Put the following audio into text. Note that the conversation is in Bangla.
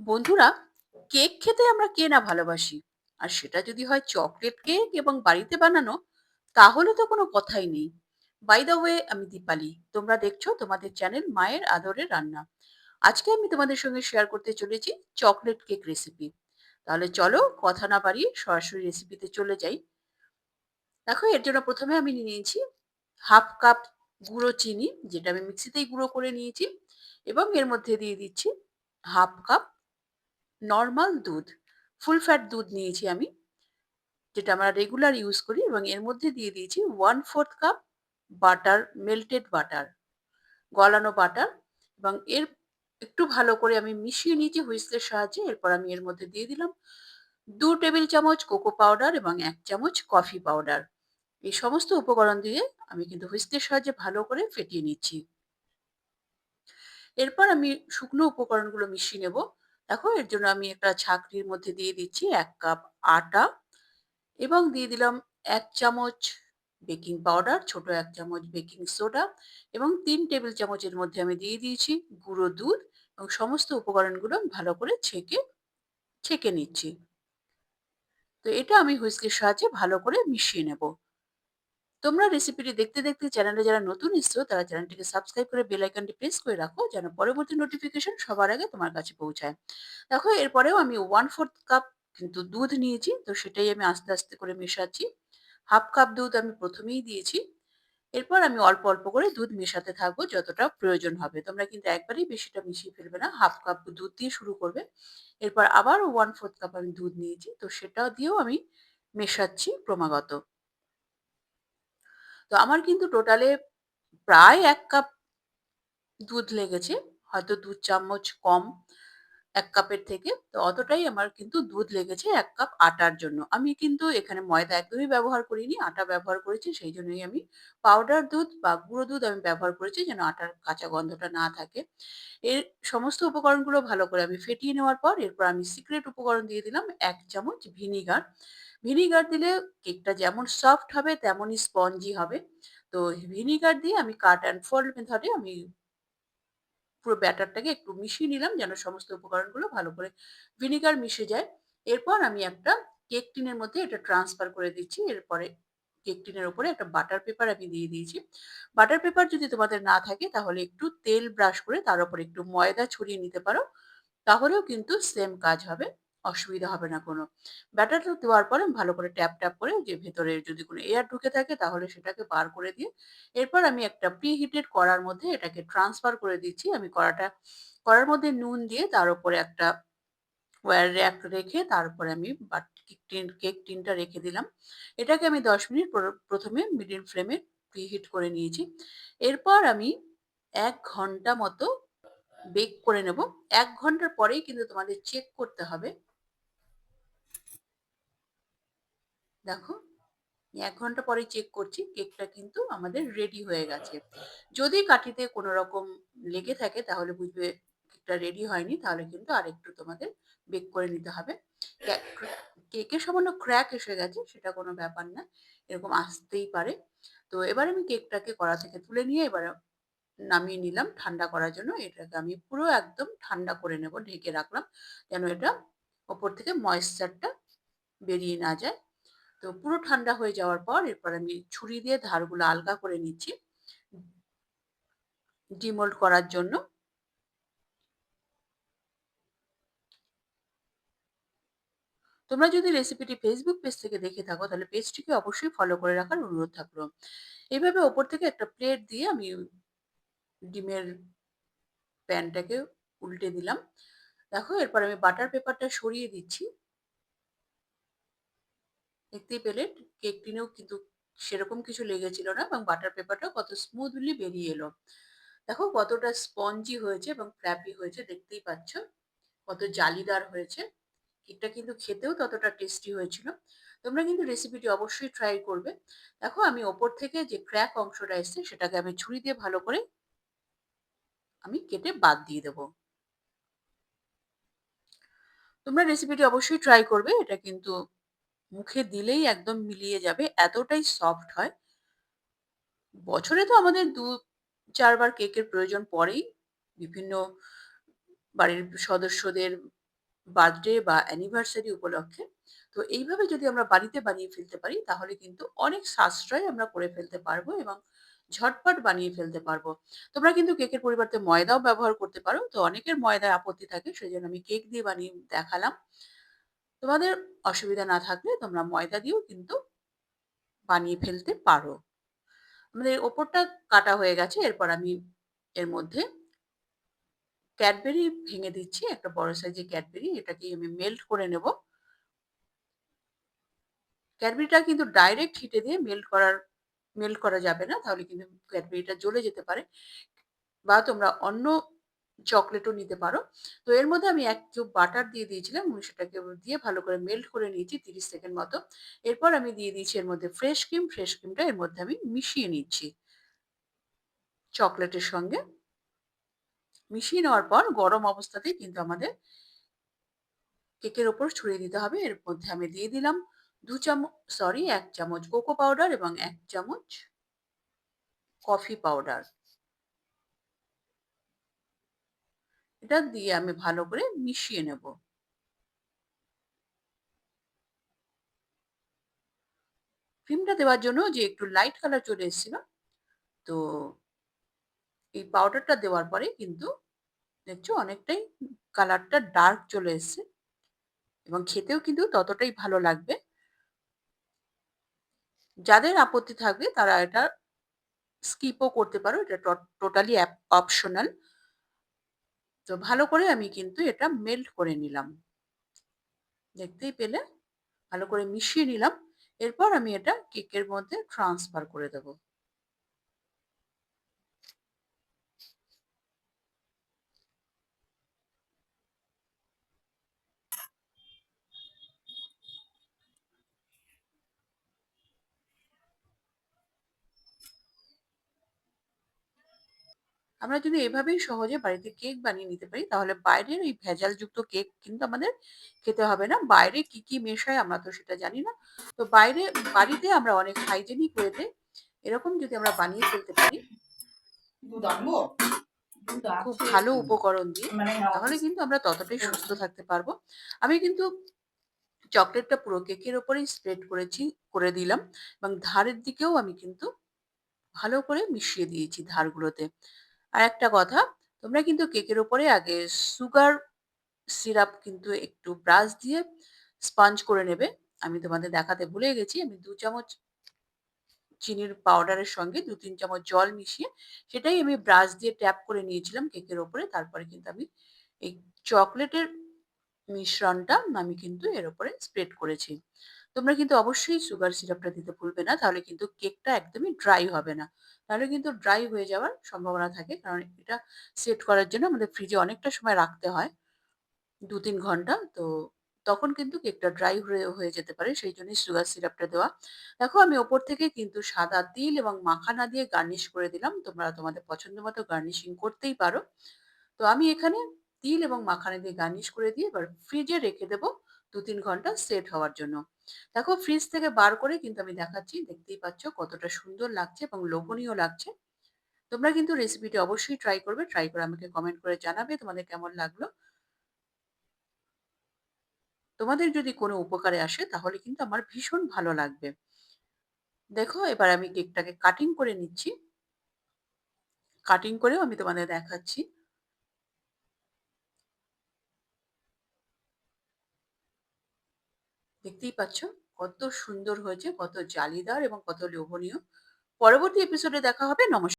বন্ধুরা, কেক খেতে আমরা কে না ভালোবাসি? আর সেটা যদি হয় চকলেট কেক এবং বাড়িতে বানানো, তাহলে তো কোনো কথাই নেই। বাই দ্য ওয়ে আমি দীপালি। তোমরা দেখছ তোমাদের চ্যানেল মায়ের আদরের রান্না। আজকে আমি তোমাদের সঙ্গে শেয়ার করতে চলেছি চকলেট কেক রেসিপি তাহলে চলো কথা না বাড়িয়ে সরাসরি রেসিপিতে চলে যাই। দেখো, এর জন্য প্রথমে আমি নিয়ে নিয়েছি হাফ কাপ গুঁড়ো চিনি, যেটা আমি মিক্সিতেই গুঁড়ো করে নিয়েছি এবং এর মধ্যে দিয়ে দিচ্ছি হাফ কাপ নর্মাল দুধ ফুল ফ্যাট দুধ নিয়েছি আমি, যেটা আমরা রেগুলার ইউজ করি এবং এর মধ্যে দিয়ে দিয়েছি one fourth cup butter melted butter গলানো butter এবং এর একটু ভালো করে আমি মিশিয়ে নিয়েছি হুইস্কের সাহায্যে, এরপর আমি এর মধ্যে দিয়ে দিলাম দু টেবিল চামচ কোকো পাউডার এবং এক চামচ কফি পাউডার এই সমস্ত উপকরণ দিয়ে আমি কিন্তু হুইস্কের সাহায্যে ভালো করে ফেটিয়ে নিচ্ছি। এরপর আমি শুকনো উপকরণগুলো মিশিয়ে নেব। দেখো এর জন্য আমি একটা ছাঁকনির মধ্যে দিয়ে দিচ্ছি এক কাপ আটা এবং দিয়ে দিলাম এক চামচ বেকিং পাউডার, ছোট এক চামচ বেকিং সোডা এবং তিন টেবিল চামচের মধ্যে আমি দিয়ে দিয়েছি গুঁড়ো দুধ এবং সমস্ত উপকরণগুলো ভালো করে ছেঁকে ছেঁকে নিচ্ছি। তো এটা আমি হুইস্কের সাহায্যে ভালো করে মিশিয়ে নেব। তোমরা রেসিপিটি দেখতে দেখতে চ্যানেলে যারা নতুন এসছো, তারা চ্যানেলটিকে সাবস্ক্রাইব করে বেল আইকনটি প্রেস করে রাখো, যেন পরবর্তী নোটিফিকেশন সবার আগে তোমার কাছে পৌঁছায়। দেখো, এরপরেও আমি ওয়ান ফোর্থ কাপ কিন্তু দুধ নিয়েছি, তো সেটাই আমি আস্তে আস্তে করে মেশাচ্ছি। হাফ কাপ দুধ আমি প্রথমেই দিয়েছি। এরপর আমি অল্প অল্প করে দুধ মেশাতে থাকব যতটা প্রয়োজন হবে। তোমরা কিন্তু একবারেই বেশিটা মিশিয়ে ফেলবে না হাফ কাপ দুধ দিয়ে শুরু করবে। এরপর আবার ওয়ান ফোর্থ কাপ আমি দুধ নিয়েছি, তো সেটা দিয়েও আমি মেশাচ্ছি ক্রমাগত। তো আমার কিন্তু টোটালে প্রায় এক কাপ দুধ লেগেছে হয়তো দু চামচ কম। এক কাপের থেকে। তো অতটাই আমার কিন্তু দুধ লেগেছে এক কাপ আটার জন্য। আমি কিন্তু এখানে ময়দা একদমই ব্যবহার করিনি, আটা ব্যবহার করেছি, সেই জন্যই আমি পাউডার দুধ বা গুঁড়ো দুধ আমি ব্যবহার করেছি যেন আটার কাঁচা গন্ধটা না থাকে। এর সমস্ত উপকরণগুলো ভালো করে আমি ফেটিয়ে নেওয়ার পর এরপর আমি সিক্রেট উপকরণ দিয়ে দিলাম এক চামচ ভিনিগার ভিনিগার দিলে কেকটা যেমন সফট হবে তেমনই স্পঞ্জি হবে। তো ভিনিগার দিয়ে আমি কাট অ্যান্ড ফোল্ড মেথডে আমি পুরো ব্যাটারটাকে একটু মিশিয়ে নিলাম যেন সমস্ত উপকরণগুলো ভালো করে ভিনিগার মিশে যায়। এরপর আমি একটা কেক টিনের মধ্যে এটা ট্রান্সফার করে দিচ্ছি। এরপরে কেক টিনের উপরে একটা বাটার পেপার আমি দিয়ে দিয়েছি। বাটার পেপার যদি তোমাদের না থাকে তাহলে একটু তেল ব্রাশ করে তার উপর একটু ময়দা ছড়িয়ে নিতে পারো। তাহলেও কিন্তু সেম কাজ হবে। অসুবিধা হবে না কোনো। ব্যাটারটা দেওয়ার পরে ভালো করে ট্যাপ ট্যাপ করে যে ভেতরে যদি কোনো এয়ার ঢুকে থাকে তাহলে সেটাকে বার করে দিয়ে এরপর আমি একটা প্রি হিটেড কড়ার মধ্যে এটাকে ট্রান্সফার করে দিচ্ছি। আমি কড়াটা, কড়ার মধ্যে নুন দিয়ে তার উপরে একটা ওয়্যার র্যাক রেখে তারপরে আমি টিন কেক টিনটা রেখে দিলাম। এটাকে আমি দশ মিনিট প্রথমে মিডিয়াম ফ্লেমে প্রিহিট করে নিয়েছি। এরপর আমি এক ঘণ্টা মতো বেক করে নেব। এক ঘণ্টার পরেই কিন্তু তোমাদের চেক করতে হবে দেখো এক ঘণ্টা পরে চেক করছি কেকটা কিন্তু আমাদের রেডি হয়ে গেছে। যদি কাঠিতে কোনো রকম লেগে থাকে, তাহলে বুঝবে কেকটা রেডি হয়নি, তাহলে কিন্তু আরেকটু তোমাদের বেক করে নিতে হবে। কেকে সামান্য ক্র্যাক এসে গেছে, সেটা কোনো ব্যাপার না, এরকম আসতেই পারে। তো এবার আমি কেকটাকে কড়া থেকে তুলে নিয়ে এবার নামিয়ে নিলাম ঠান্ডা করার জন্য। এটাকে আমি পুরো একদম ঠান্ডা করে নেব, ঢেকে রাখলাম, যেন এটা ওপর থেকে ময়েশ্চারটা বেরিয়ে না যায়। তো পুরো ঠান্ডা হয়ে যাওয়ার পর এরপর আমি ছুরি দিয়ে ধারগুলো আলগা করে নিচ্ছি। ডিমোল্ড করার জন্য। তোমরা যদি রেসিপিটি ফেসবুক পেজ থেকে দেখে থাকো, তাহলে পেজটিকে অবশ্যই ফলো করে রাখার অনুরোধ থাকল। এইভাবে ওপর থেকে একটা প্লেট দিয়ে আমি ডিমের প্যানটাকে উল্টে দিলাম। দেখো, এরপর আমি বাটার পেপারটা সরিয়ে দিচ্ছি। দেখতেই পেলে কেক টিনেও কিন্তু সেরকম কিছু লেগেছিল না এবং বাটার পেপারটাও কত স্মুথলি বেরিয়ে এলো। দেখো কতটা স্পঞ্জি হয়েছে এবং ফ্ল্যাপি হয়েছে, দেখতেই পাচ্ছ। কত জালিদার হয়েছে। কেকটা কিন্তু খেতেও ততটা টেস্টি হয়েছিল। তোমরা কিন্তু রেসিপিটি অবশ্যই ট্রাই করবে। দেখো আমি ওপর থেকে যে ক্র্যাক অংশটা এসছে সেটাকে আমি ছুরি দিয়ে ভালো করে আমি কেটে বাদ দিয়ে দেবো। তোমরা রেসিপিটি অবশ্যই ট্রাই করবে। এটা কিন্তু মুখে দিলেই একদম মিলিয়ে যাবে, এতটাই সফট হয় বছরে তো আমাদের দু, চারবার কেকের প্রয়োজন পড়েই বিভিন্ন বাড়ির সদস্যদের বার্থডে বা অ্যানিভার্সারি উপলক্ষে। তো এইভাবে যদি আমরা বাড়িতে বানিয়ে ফেলতে পারি, তাহলে কিন্তু অনেক সাশ্রয় আমরা করে ফেলতে পারব এবং ঝটপট বানিয়ে ফেলতে পারব। তোমরা কিন্তু কেকের পরিবর্তে ময়দাও ব্যবহার করতে পারো। তো অনেকের ময়দায় আপত্তি থাকে, সেজন্য আমি কেক দিয়ে বানিয়ে দেখালাম। তোমাদের অসুবিধা না থাকলে তোমরা ময়দা দিয়েও কিন্তু বানিয়ে ফেলতে পারো। আমাদের ওপরটা কাটা হয়ে গেছে। এরপর আমি এর মধ্যে ক্যাডবেরি ভেঙে দিচ্ছি। একটা বড় সাইজের ক্যাডবেরি, এটাকে আমি মেল্ট করে নেব। ক্যাডবেরিটা কিন্তু ডাইরেক্ট হিটে দিয়ে মেল্ট করার, মেল্ট করা যাবে না। তাহলে কিন্তু ক্যাডবেরিটা জ্বলে যেতে পারে। বা তোমরা অন্য চকলেটও নিতে পারো। তো এর মধ্যে আমি এক কিউব বাটার দিয়ে দিয়েছিলাম সেটাকে দিয়ে ভালো করে মেল্ট করে নিয়েছি ৩০ সেকেন্ড মতো। এরপর আমি দিয়ে দিয়েছি এর মধ্যে ফ্রেশ ক্রিম, ফ্রেশ ক্রিমটা এর মধ্যে আমি মিশিয়ে নিচ্ছি। চকলেটের সঙ্গে। মিশিয়ে নেওয়ার পর গরম অবস্থাতেই কিন্তু আমাদের কেকের ওপর ছড়িয়ে দিতে হবে। এর মধ্যে আমি দিয়ে দিলাম দু চামচ সরি এক চামচ কোকো পাউডার এবং এক চামচ কফি পাউডার। এটা দিয়ে আমি ভালো করে মিশিয়ে নেব। ক্রিমটা দেওয়ার জন্য যে একটু লাইট কালার চলে এসেছিল। তো এই পাউডারটা দেওয়ার পরে কিন্তু দেখছ অনেকটাই কালারটা ডার্ক চলে এসছে এবং খেতেও কিন্তু ততটাই ভালো লাগবে। যাদের আপত্তি থাকবে তারা এটা স্কিপও করতে পারো। এটা টোটালি অপশনাল। তো ভালো করে আমি কিন্তু এটা মেল্ট করে নিলাম। দেখতেই পেলে ভালো করে মিশিয়ে নিলাম। এরপর আমি এটা কেকের মধ্যে ট্রান্সফার করে দেব। আমরা যদি এভাবেই সহজে বাড়িতে কেক বানিয়ে নিতে পারি তাহলে বাইরের ওই ভেজালযুক্ত কেক কিন্তু আমাদের খেতে হবে না। বাইরে কি, কি মেশায় আমরা তো সেটা জানি না। তো বাইরে বাড়িতে আমরা অনেক হাইজেনিক ওয়েতে এরকম যদি আমরা বানিয়ে ফেলতে পারি খুব ভালো উপকরণ দিয়ে মানে তাহলে কিন্তু আমরা ততটাই সুস্থ থাকতে পারব। আমি কিন্তু চকলেটটা পুরো কেকের ওপরেই স্প্রেড করেছি করে দিলাম এবং ধারের দিকেও আমি কিন্তু ভালো করে মিশিয়ে দিয়েছি ধারগুলোতে। আরেকটা কথা, তোমরা কিন্তু কেকের উপরে আগে সুগার সিরাপ কিন্তু একটু ব্রাশ দিয়ে স্পঞ্জ করে নেবে। আমি তোমাদের দেখাতে ভুলে গেছি। আমি দু চামচ চিনির পাউডারের সঙ্গে ২-৩ চামচ জল মিশিয়ে সেটাই আমি ব্রাশ দিয়ে ট্যাপ করে নিয়েছিলাম কেকের ওপরে। তারপরে কিন্তু আমি এই চকলেটের মিশ্রণটা আমি কিন্তু এর উপরে স্প্রেড করেছি। তোমরা কিন্তু অবশ্যই সুগার সিরাপটা দিতে ভুলবে না। তাহলে কিন্তু কেকটা একদমই ড্রাই হবে না। তাহলে কিন্তু ড্রাই হয়ে যাওয়ার সম্ভাবনা থাকে। কারণ এটা সেট করার জন্য আমাদের ফ্রিজে অনেকটা সময় রাখতে হয়। ২-৩ ঘণ্টা। তো তখন কিন্তু কেকটা ড্রাই হয়ে হয়ে যেতে পারে। সেই জন্যই সুগার সিরাপটা দেওয়া। দেখো, আমি ওপর থেকে কিন্তু সাদা তিল এবং মাখানা দিয়ে গার্নিশ করে দিলাম। তোমরা তোমাদের পছন্দ মতো গার্নিশিং করতেই পারো। তো আমি এখানে তিল এবং মাখানা দিয়ে গার্নিশ করে দিয়ে এবার ফ্রিজে রেখে দেব ২-৩ ঘণ্টা সেট হওয়ার জন্য। দেখো ফ্রিজ থেকে বার করে কিন্তু আমি দেখাচ্ছি। দেখতেই পাচ্ছ কতটা সুন্দর লাগছে এবং লোভনীয় লাগছে। তোমরা কিন্তু রেসিপিটি অবশ্যই ট্রাই করবে। ট্রাই করে আমাকে কমেন্ট করে জানাবে তোমাদের কেমন লাগল। তোমাদের যদি কোনো উপকারে আসে তাহলে কিন্তু আমার ভীষণ ভালো লাগবে। দেখো এবার আমি কেকটাকে কাটিং করে নিচ্ছি। কাটিং করেও আমি তোমাদের দেখাচ্ছি। দেখতেই পাচ্ছ কত সুন্দর হয়েছে, কত জালিদার এবং কত লোভনীয়। পরবর্তী এপিসোডে দেখা হবে। নমস্কার।